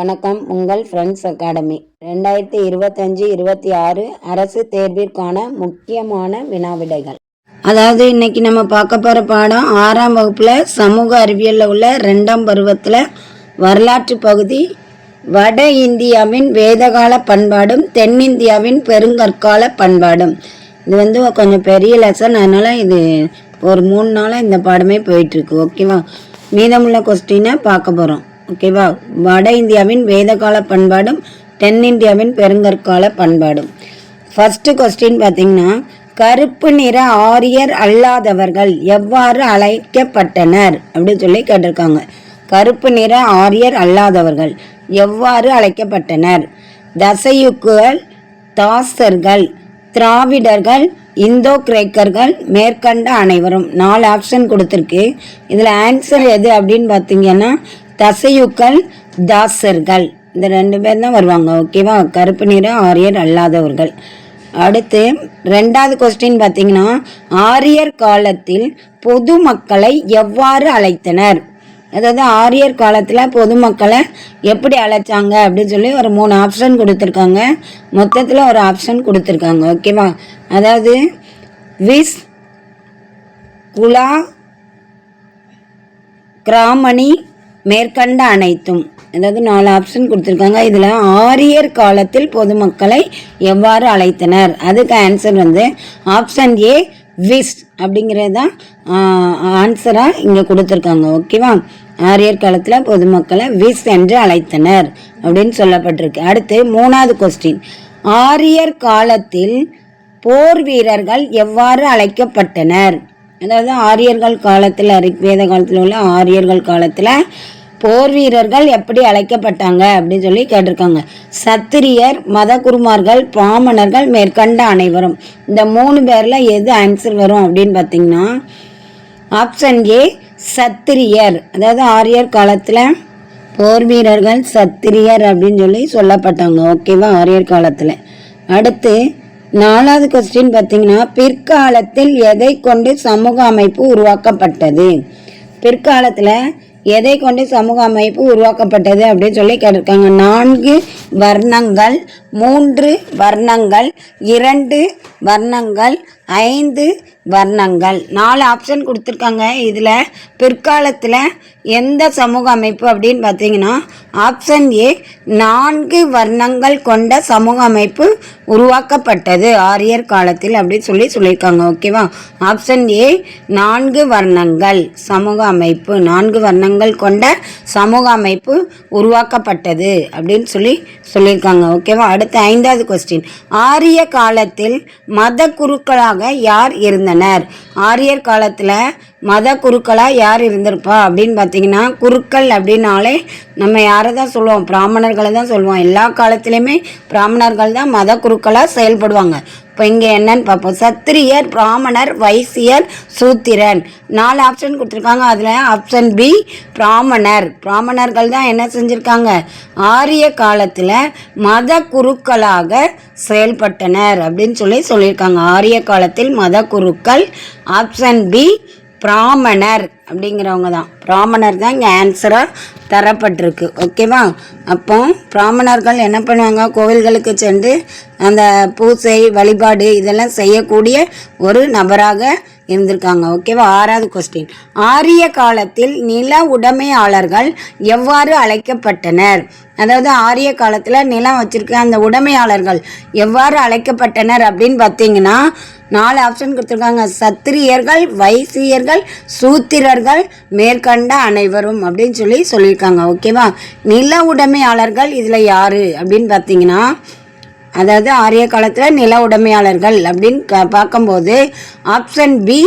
வணக்கம். உங்கள் friends academy ரெண்டாயிரத்தி இருபத்தஞ்சி இருபத்தி ஆறு அரசு தேர்விற்கான முக்கியமான வினாவிடைகள். அதாவது இன்னைக்கு நம்ம பார்க்க போகிற பாடம் ஆறாம் வகுப்பில் சமூக அறிவியலில் உள்ள ரெண்டாம் பருவத்தில் வரலாற்று பகுதி வட இந்தியாவின் வேதகால பண்பாடும் தென்னிந்தியாவின் பெருங்கற்கால பண்பாடும். இது வந்து கொஞ்சம் பெரிய லெசன் அதனால் இது ஒரு மூணு நாளாக இந்த பாடமே போயிட்டுருக்கு ஓகேவா மீதமுள்ள கொஸ்டினை பார்க்க போகிறோம் ஓகேவா வட இந்தியாவின் வேதகால பண்பாடும் தென்னிந்தியாவின் பெருங்கற்கால பண்பாடும். ஃபர்ஸ்ட் கொஸ்டின் பார்த்தீங்கன்னா கருப்பு நிற ஆரியர் அல்லாதவர்கள் எவ்வாறு அழைக்கப்பட்டனர்? அப்படின்னு சொல்லி கேட்டிருக்காங்க. கருப்பு நிற ஆரியர் அல்லாதவர்கள் எவ்வாறு அழைக்கப்பட்டனர்? தசயுக்குகள் தாசர்கள் திராவிடர்கள் இந்தோ கிரேக்கர்கள் மேற்கண்ட அனைவரும். நாலு ஆப்ஷன் கொடுத்துருக்கு. இதில் ஆன்சர் எது அப்படின்னு பார்த்தீங்கன்னா தசையுக்கள் தாசர்கள். இந்த ரெண்டு பேர் தான் வருவாங்க ஓகேவா கருப்பு நிற ஆரியர் அல்லாதவர்கள். அடுத்து ரெண்டாவது கொஸ்டின் பார்த்தீங்கன்னா ஆரியர் காலத்தில் பொதுமக்களை எவ்வாறு அழைத்தனர்? அதாவது ஆரியர் காலத்தில் பொதுமக்களை எப்படி அழைச்சாங்க அப்படின்னு சொல்லி ஒரு மூணு ஆப்ஷன் கொடுத்துருக்காங்க. மொத்தத்தில் ஒரு ஆப்ஷன் கொடுத்துருக்காங்க ஓகேவா அதாவது விஸ் குலா கிராமணி மேற்கண்ட அனைத்தும். அதாவது நாலு ஆப்ஷன் கொடுத்துருக்காங்க. இதில் ஆரியர் காலத்தில் பொதுமக்களை எவ்வாறு அழைத்தனர்? அதுக்கு ஆன்சர் வந்து ஆப்ஷன் ஏ விஸ் அப்படிங்கிறது தான் ஆன்சராக இங்கே கொடுத்துருக்காங்க. ஓகேவா ஆரியர் காலத்தில் பொதுமக்களை விஸ் என்று அழைத்தனர் அப்படின்னு சொல்லப்பட்டிருக்கு. அடுத்து மூணாவது கொஸ்டின் ஆரியர் காலத்தில் போர் வீரர்கள் எவ்வாறு அழைக்கப்பட்டனர்? அதாவது ஆரியர்கள் காலத்தில் வேத காலத்தில் உள்ள ஆரியர்கள் காலத்தில் போர் வீரர்கள் எப்படி அழைக்கப்பட்டாங்க அப்படின்னு சொல்லி கேட்டிருக்காங்க. சத்திரியர் மதகுருமார்கள் பிராமணர்கள் மேற்கண்ட அனைவரும். இந்த மூணு பேரில் எது ஆன்சர் வரும் அப்படின்னு பார்த்தீங்கன்னா ஆப்ஷன் ஏ சத்திரியர். அதாவது ஆரியர் காலத்தில் போர் வீரர்கள் சத்திரியர் அப்படின்னு சொல்லி சொல்லப்பட்டாங்க. ஓகேவா ஆரியர் காலத்தில். அடுத்து நாலாவது கொஸ்டின் பார்த்தீங்கன்னா பிற்காலத்தில் எதை கொண்டு சமூக அமைப்பு உருவாக்கப்பட்டது? பிற்காலத்தில் எதை கொண்டு சமூக அமைப்பு உருவாக்கப்பட்டது அப்படின்னு சொல்லி கேட்டிருக்காங்க. நான்கு வர்ணங்கள் மூன்று வர்ணங்கள் இரண்டு வர்ணங்கள் ஐந்து வர்ணங்கள். நாலு ஆப்ஷன் கொடுத்துருக்காங்க. இதில் பிற்காலத்தில் எந்த சமூக அமைப்பு அப்படின்னு பார்த்தீங்கன்னா ஆப்ஷன் ஏ நான்கு வர்ணங்கள் கொண்ட சமூக அமைப்பு உருவாக்கப்பட்டது. ஆரியர் காலத்தில் அப்படின்னு சொல்லி சொல்லியிருக்காங்க ஓகேவா ஆப்ஷன் ஏ நான்கு வர்ணங்கள் சமூக அமைப்பு நான்கு வர்ணங்கள் கொண்ட சமூக அமைப்பு உருவாக்கப்பட்டது அப்படின்னு சொல்லி சொல்லியிருக்காங்க ஓகேவா அடுத்த ஐந்தாவது கொஸ்டின் ஆரிய காலத்தில் மத குருக்களாக யார் இருந்தனர்? ஆரியர் காலத்தில் மத குருக்களாக யார் இருந்திருப்பா அப்படின்னு பார்த்தீங்கன்னா குருக்கள் அப்படின்னாலே நம்ம யாரை தான் சொல்லுவோம்? பிராமணர்களை தான் சொல்லுவோம். எல்லா காலத்துலேயுமே பிராமணர்கள் தான் மத குருக்களாக செயல்படுவாங்க. இப்போ இங்கே என்னன்னு பார்ப்போம். சத்திரியர் பிராமணர் வைசியர் சூத்திரன். நாலு ஆப்ஷன் கொடுத்துருக்காங்க. அதில் ஆப்ஷன் பி பிராமணர். பிராமணர்கள் தான் என்ன செஞ்சுருக்காங்க? ஆரிய காலத்தில் மத குருக்களாக செயல்பட்டனர் அப்படின்னு சொல்லி சொல்லியிருக்காங்க. ஆரிய காலத்தில் மத குருக்கள் ஆப்ஷன் பி பிராமணர் அப்படிங்கிறவங்க தான். பிராமணர் தான் இங்கே ஆன்சராக தரப்பட்டிருக்கு. ஓகேவா அப்போ பிராமணர்கள் என்ன பண்ணுவாங்க? கோவில்களுக்கு சென்று அந்த பூசை வழிபாடு இதெல்லாம் செய்யக்கூடிய ஒரு நபராக இருந்திருக்காங்க. ஓகேவா ஆறாவது கொஸ்டின் ஆரிய காலத்தில் நில உடைமையாளர்கள் எவ்வாறு அழைக்கப்பட்டனர்? அதாவது ஆரிய காலத்தில் நிலம் வச்சிருக்க அந்த உடைமையாளர்கள் எவ்வாறு அழைக்கப்பட்டனர் அப்படின்னு பார்த்தீங்கன்னா நாலு ஆப்ஷன் கொடுத்துருக்காங்க. சத்திரியர்கள் வைசியர்கள் சூத்திரர்கள் மேற்கண்ட அனைவரும் அப்படின்னு சொல்லி சொல்லியிருக்காங்க. ஓகேவா நில உடைமையாளர்கள் இதில் யார் அப்படின்னு பார்த்தீங்கன்னா அதாவது ஆரிய காலத்தில் நில உடைமையாளர்கள் அப்படின்னு க பார்க்கும்போது ஆப்ஷன் பி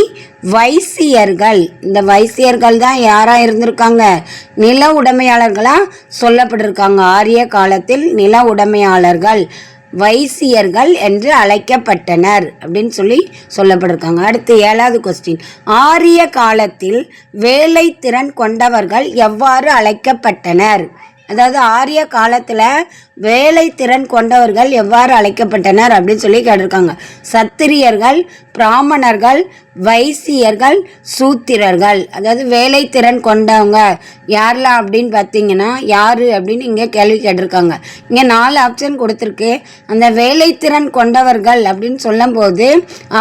வைசியர்கள். இந்த வைசியர்கள் தான் யாராக இருந்திருக்காங்க? நில உடைமையாளர்களாக சொல்லப்பட்டிருக்காங்க. ஆரிய காலத்தில் நில உடைமையாளர்கள் வைசியர்கள் என்று அழைக்கப்பட்டனர் அப்படின்னு சொல்லி சொல்லப்பட்டிருக்காங்க. அடுத்து ஏழாவது கொஸ்டின் ஆரிய காலத்தில் வேலை திறன் கொண்டவர்கள் எவ்வாறு அழைக்கப்பட்டனர்? அதாவது ஆரிய காலத்தில் வேலை திறன் கொண்டவர்கள் எவ்வாறு அழைக்கப்பட்டனர் அப்படின்னு சொல்லி கேட்டிருக்காங்க. சத்திரியர்கள் பிராமணர்கள் வைசியர்கள் சூத்திரர்கள். அதாவது வேலைத்திறன் கொண்டவங்க. யாரெல்லாம் அப்படின்னு பார்த்தீங்கன்னா யார் அப்படின்னு இங்கே கேள்வி கேட்டிருக்காங்க. இங்கே நாலு ஆப்ஷன் கொடுத்துருக்கு. அந்த வேலைத்திறன் கொண்டவர்கள் அப்படின்னு சொல்லும்போது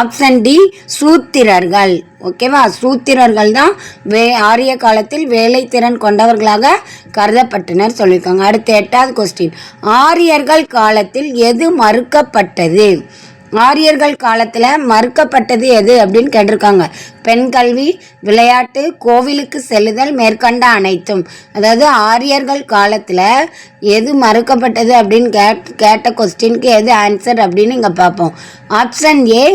ஆப்ஷன் டி சூத்திரர்கள். ஓகேவா சூத்திரர்கள் தான் வே ஆரிய காலத்தில் வேலைத்திறன் கொண்டவர்களாக கருதப்பட்டனர் சொல்லியிருக்காங்க. அடுத்த எட்டாவது கொஸ்டின் ஆரியர்கள் காலத்தில் எது மறுக்கப்பட்டது? ஆரியர்கள் காலத்தில் மறுக்கப்பட்டது எது அப்படின்னு கேட்டிருக்காங்க. பெண் கல்வி விளையாட்டு கோவிலுக்கு செல்லுதல் மேற்கண்ட அனைத்தும். அதாவது ஆரியர்கள் காலத்தில் எது மறுக்கப்பட்டது அப்படின்னு கேட் கேட்ட கொஸ்டினுக்கு எது ஆன்சர் அப்படின்னு இங்கே பார்ப்போம். ஆப்ஷன் ஏ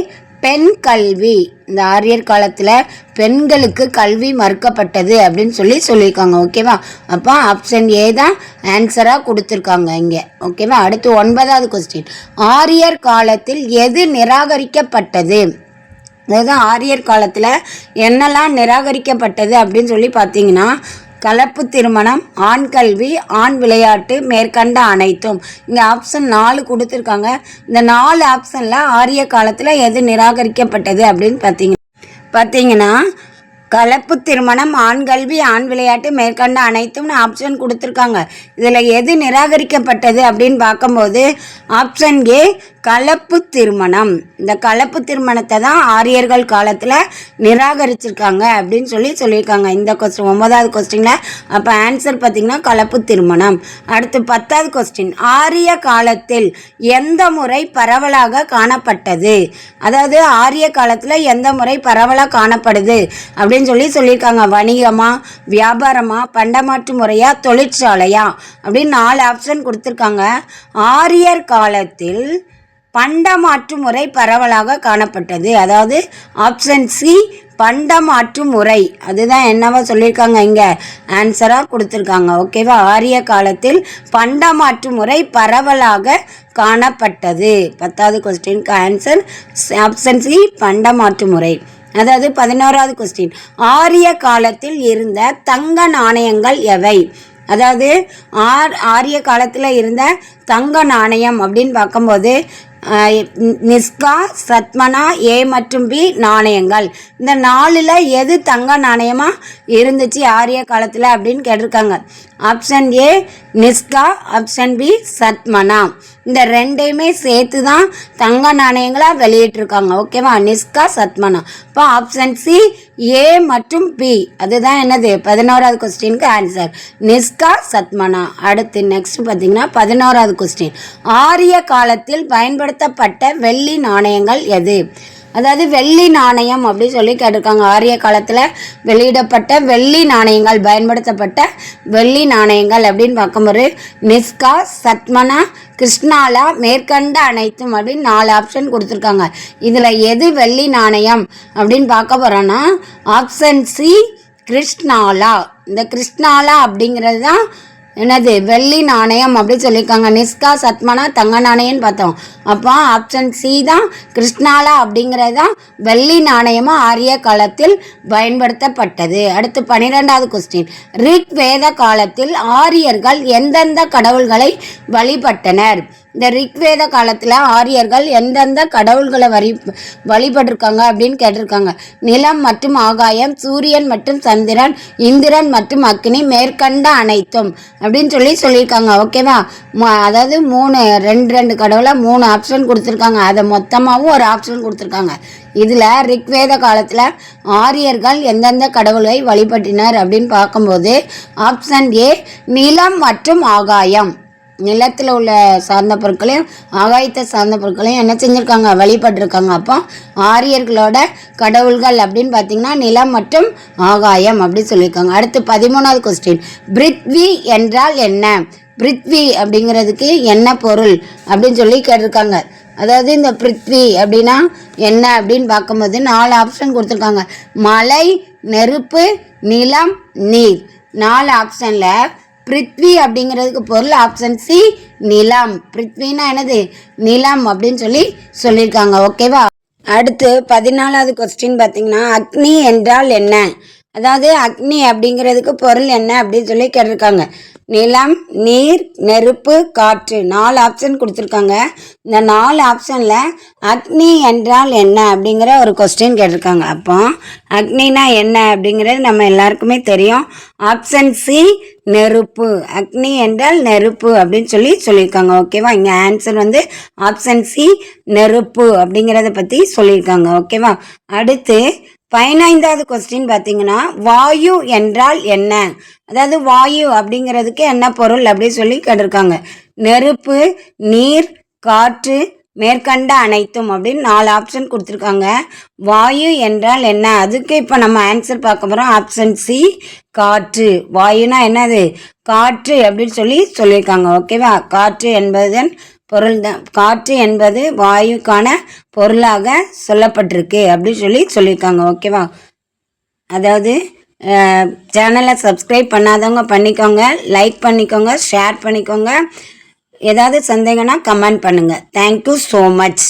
பெண் கல்வி. இந்த ஆரியர் காலத்தில் பெண்களுக்கு கல்வி மறுக்கப்பட்டது அப்படின்னு சொல்லி சொல்லியிருக்காங்க ஓகேவா? அப்போ ஆப்ஷன் ஏ தான் ஆன்சராக கொடுத்துருக்காங்க இங்கே ஓகேவா? அடுத்து ஒன்பதாவது கொஸ்டின் ஆரியர் காலத்தில் எது நிராகரிக்கப்பட்டது? அதாவது ஆரியர் காலத்தில் என்னெல்லாம் நிராகரிக்கப்பட்டது அப்படின்னு சொல்லி பார்த்தீங்கன்னா கலப்பு திருமணம் ஆண் கல்வி ஆண் விளையாட்டு மேற்கண்ட அனைத்தும். இங்கே ஆப்ஷன் நாலு கொடுத்துருக்காங்க. இந்த நாலு ஆப்ஷனில் ஆரிய காலத்தில் எது நிராகரிக்கப்பட்டது அப்படின்னு பார்த்தீங்க பார்த்தீங்கன்னா கலப்பு திருமணம் ஆண் கல்வி ஆண் விளையாட்டு மேற்கண்ட அனைத்தும் ஆப்ஷன் கொடுத்துருக்காங்க. இதில் எது நிராகரிக்கப்பட்டது அப்படின்னு பார்க்கும்போது ஆப்ஷன் ஏ கலப்பு திருமணம். இந்த கலப்பு திருமணத்தை தான் ஆரியர்கள் காலத்தில் நிராகரிச்சிருக்காங்க அப்படின்னு சொல்லி சொல்லியிருக்காங்க. இந்த கொஸ்டின் ஒன்பதாவது கொஸ்டினில் அப்போ ஆன்சர் பார்த்திங்கன்னா கலப்பு திருமணம். அடுத்து பத்தாவது கொஸ்டின் ஆரிய காலத்தில் எந்த முறை பரவலாக காணப்பட்டது? அதாவது ஆரிய காலத்தில் எந்த முறை பரவலாக காணப்படுது? அப்படின்னு அப்படின்னு சொல்லி சொல்லியிருக்காங்க. வணிகமா வியாபாரமா பண்டமாற்று முறையா தொழிற்சாலையா அப்படின்னு நாலு ஆப்ஷன் கொடுத்துருக்காங்க. ஆரியர் காலத்தில் பண்டமாற்று முறை பரவலாக காணப்பட்டது. அதாவது ஆப்ஷன் சி பண்டமாற்று முறை. அதுதான் என்னவா சொல்லியிருக்காங்க இங்கே? ஆன்சராக கொடுத்துருக்காங்க. ஓகேவா ஆரிய காலத்தில் பண்டமாற்று முறை பரவலாக காணப்பட்டது. பத்தாவது கொஸ்டினுக்கு ஆன்சர் ஆப்ஷன் சி பண்டமாற்று முறை. அதாவது பதினோராவது கொஸ்டின் ஆரிய காலத்தில் இருந்த தங்க நாணயங்கள் எவை? அதாவது ஆர் ஆரிய காலத்தில் இருந்த தங்க நாணயம் அப்படின்னு பார்க்கும்போது நிஸ்கா சத்மனா ஏ மற்றும் பி நாணயங்கள். இந்த நாலில் எது தங்க நாணயமாக இருந்துச்சு ஆரிய காலத்தில் அப்படின்னு கேட்டிருக்காங்க. ஆப்ஷன் ஏ நிஸ்கா ஆப்ஷன் பி சத்மனா. இந்த ரெண்டையுமே சேர்த்து தான் தங்க நாணயங்களாக வெளியிட்டிருக்காங்க. ஓகேவா? நிஸ்கா சத்மனா. இப்போ ஆப்ஷன் சி ஏ மற்றும் பி அதுதான் என்னது? பதினோராவது கொஸ்டினுக்கு ஆன்சர் நிஸ்கா சத்மனா. அடுத்து நெக்ஸ்ட் பார்த்தீங்கன்னா பதினோராவது கொஸ்டின் ஆரிய காலத்தில் பயன்படுத்தப்பட்ட வெள்ளி நாணயங்கள் எது? அதாவது வெள்ளி நாணயம் அப்படின்னு சொல்லி கேட்டிருக்காங்க. ஆரிய காலத்தில் வெளியிடப்பட்ட வெள்ளி நாணயங்கள் பயன்படுத்தப்பட்ட வெள்ளி நாணயங்கள் அப்படின்னு பார்க்கும்போது நிஸ்கா சத்மனா கிருஷ்ணாலா மேற்கண்ட அனைத்தும் அப்படின்னு நாலு ஆப்ஷன் கொடுத்துருக்காங்க. இதில் எது வெள்ளி நாணயம் அப்படின்னு பார்க்க போகிறோன்னா ஆப்ஷன் சி கிருஷ்ணாலா. இந்த கிருஷ்ணாலா அப்படிங்கிறது தான் என்னது வெள்ளி நாணயம் அப்படின்னு சொல்லியிருக்காங்க. நிஸ்கா சத்மனா தங்க நாணயம்னு பார்த்தோம். அப்போ ஆப்ஷன் சி தான் கிருஷ்ணாலா அப்படிங்கிறது தான் வெள்ளி நாணயமாக ஆரிய காலத்தில் பயன்படுத்தப்பட்டது. அடுத்து பன்னிரெண்டாவது கொஸ்டின் ரிக் வேத காலத்தில் ஆரியர்கள் எந்தெந்த கடவுள்களை வழிபட்டனர்? இந்த ரிக்வேத காலத்தில் ஆரியர்கள் எந்தெந்த கடவுள்களை வரி வழிபட்டிருக்காங்க அப்படின்னு கேட்டிருக்காங்க. நிலம் மற்றும் ஆகாயம் சூரியன் மற்றும் சந்திரன் இந்திரன் மற்றும் அக்னி மேற்கண்ட அனைத்தும் அப்படின்னு சொல்லி சொல்லியிருக்காங்க. ஓகேவா அதாவது மூணு ரெண்டு ரெண்டு கடவுளை மூணு ஆப்ஷன் கொடுத்துருக்காங்க. அதை மொத்தமாகவும் ஒரு ஆப்ஷன் கொடுத்துருக்காங்க. இதில் ரிக்வேத காலத்தில் ஆரியர்கள் எந்தெந்த கடவுளை வழிபட்டினர் அப்படின்னு பார்க்கும்போது ஆப்ஷன் ஏ நிலம் மற்றும் ஆகாயம். நிலத்தில் உள்ள சார்ந்த பொருட்களையும் ஆகாயத்தை சார்ந்த பொருட்களையும் என்ன செஞ்சுருக்காங்க? வழிபட்டிருக்காங்க. அப்போ ஆரியர்களோட கடவுள்கள் அப்படின்னு பார்த்தீங்கன்னா நிலம் மற்றும் ஆகாயம் அப்படின்னு சொல்லியிருக்காங்க. அடுத்து பதிமூணாவது கொஸ்டின் பிரித்வி என்றால் என்ன? பிரித்வி அப்படிங்கிறதுக்கு என்ன பொருள் அப்படின்னு சொல்லி கேட்டிருக்காங்க. அதாவது இந்த பிரித்வி அப்படின்னா என்ன அப்படின்னு பார்க்கும்போது நாலு ஆப்ஷன் கொடுத்துருக்காங்க. மலை நெருப்பு நிலம் நீர். நாலு ஆப்ஷனில் பிருத்வி அப்படிங்கிறதுக்கு பொருள் ஆப்ஷன் சி நிலம். பிருத்வினா என்னது? நிலம் அப்படின்னு சொல்லி சொல்லியிருக்காங்க. ஓகேவா அடுத்து பதினாலாவது கொஸ்டின் பார்த்தீங்கன்னா அக்னி என்றால் என்ன? அதாவது அக்னி அப்படிங்கிறதுக்கு பொருள் என்ன அப்படின்னு சொல்லி கேட்டிருக்காங்க. நிலம் நீர் நெருப்பு காற்று நாலு ஆப்ஷன் கொடுத்துருக்காங்க. இந்த நாலு ஆப்ஷனில் அக்னி என்றால் என்ன அப்படிங்கிற ஒரு கொஸ்டின் கேட்டிருக்காங்க. அப்போ அக்னினா என்ன அப்படிங்கிறது நம்ம எல்லாருக்குமே தெரியும். ஆப்ஷன் சி நெருப்பு. அக்னி என்றால் நெருப்பு அப்படின்னு சொல்லி சொல்லியிருக்காங்க. ஓகேவா இங்கே ஆன்சர் வந்து ஆப்ஷன் சி நெருப்பு அப்படிங்கிறத பற்றி சொல்லியிருக்காங்க. ஓகேவா அடுத்து பதினைந்தாவது கொஸ்டின் பார்த்தீங்கன்னா வாயு என்றால் என்ன? அதாவது வாயு அப்படிங்கிறதுக்கு என்ன பொருள் அப்படி சொல்லி கேட்டிருக்காங்க. நெருப்பு நீர் காற்று மேற்கண்ட அனைத்தும் அப்படின்னு நாலு ஆப்ஷன் கொடுத்துருக்காங்க. வாயு என்றால் என்ன? அதுக்கு இப்போ நம்ம ஆன்சர் பார்க்க போகிறோம் ஆப்ஷன் சி காற்று. வாயுனா என்னது? காற்று அப்படின்னு சொல்லி சொல்லியிருக்காங்க. ஓகேவா காற்று என்பதன் பொருள் தான் காற்று என்பது வாயுக்கான பொருளாக சொல்லப்பட்டிருக்கு அப்படின்னு சொல்லி சொல்லியிருக்காங்க ஓகேவா? அதாவது சேனலை சப்ஸ்கிரைப் பண்ணாதவங்க பண்ணிக்கோங்க லைக் பண்ணிக்கோங்க ஷேர் பண்ணிக்கோங்க. ஏதாவது சந்தேகம்னா கமெண்ட் பண்ணுங்கள் தேங்க்யூ ஸோ மச்